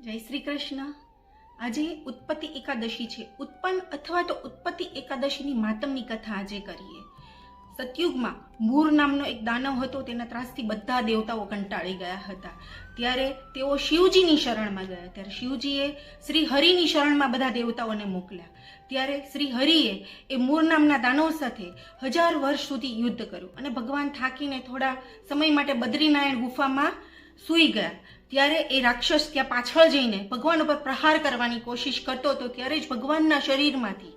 જય શ્રી કૃષ્ણ. આજે ઉત્પત્તિ એકાદશી છે. ઉત્પન્ન અથવા તો ઉત્પત્તિ એકાદશીની માતમની કથા આજે કરીએ. સતયુગમાં મૂર નામનો એક દાનવ હતો. તેના ત્રાસથી બધા દેવતાઓ કંટાળી ગયા હતા. ત્યારે તેઓ શિવજીની શરણમાં ગયા. ત્યારે શિવજીએ શ્રી હરિની શરણમાં બધા દેવતાઓને મોકલ્યા. ત્યારે શ્રી હરિએ એ મૂર નામના દાનવ સાથે હજાર વર્ષ સુધી યુદ્ધ કર્યું. અને ભગવાન થાકીને થોડા સમય માટે બદ્રીનારાયણ ગુફામાં સૂઈ ગયા. ત્યારે એ રાક્ષસ ત્યાં પાછળ જઈને ભગવાન ઉપર પ્રહાર કરવાની કોશિશ કરતો હતો ત્યારે જ ભગવાનના શરીરમાંથી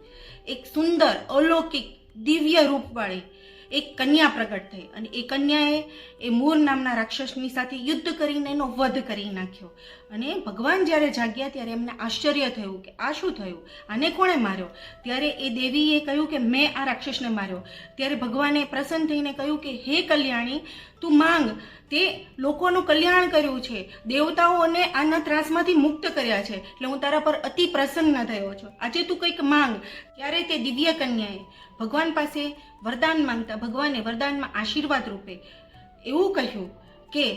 એક સુંદર અલૌકિક દિવ્ય રૂપવાળી એક કન્યા પ્રગટ થઈ અને એ કન્યાએ એ મૂર નામના રાક્ષસની સાથે યુદ્ધ કરીને એનો વધ કરી નાખ્યો. અને ભગવાન જ્યારે જાગ્યા ત્યારે એમને આશ્ચર્ય થયું કે આ શું થયું? આને કોણે માર્યો? ત્યારે એ દેવીએ કહ્યું કે મેં આ રાક્ષસને માર્યો. ત્યારે ભગવાને પ્રસન્ન થઈને કહ્યું કે, હે કલ્યાણી, તું માંગ. તે લોકોનું કલ્યાણ કર્યું છે. દેવતાઓને આના ત્રાસમાંથી મુક્ત કર્યા છે. એટલે હું તારા પર અતિ પ્રસન્ન થયો છું. આજે તું કંઈક માંગ. ત્યારે તે દિવ્ય કન્યાએ ભગવાન પાસે વરદાન માંગતા, ભગવાને વરદાનમાં આશીર્વાદ રૂપે એવું કહ્યું કે,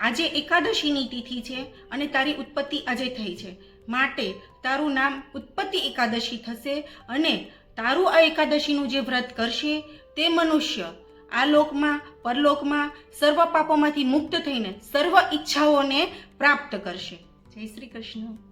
આજે એકાદશીની તિથિ છે અને તારી ઉત્પત્તિ આજે થઈ છે. માટે તારું નામ ઉત્પત્તિ એકાદશી થશે અને તારું આ એકાદશીનું જે વ્રત કરશે તે મનુષ્ય આ લોકમાં, પરલોકમાં, સર્વ પાપોમાંથી મુક્ત થઈને સર્વ ઈચ્છાઓને પ્રાપ્ત કરશે. જય શ્રી કૃષ્ણ.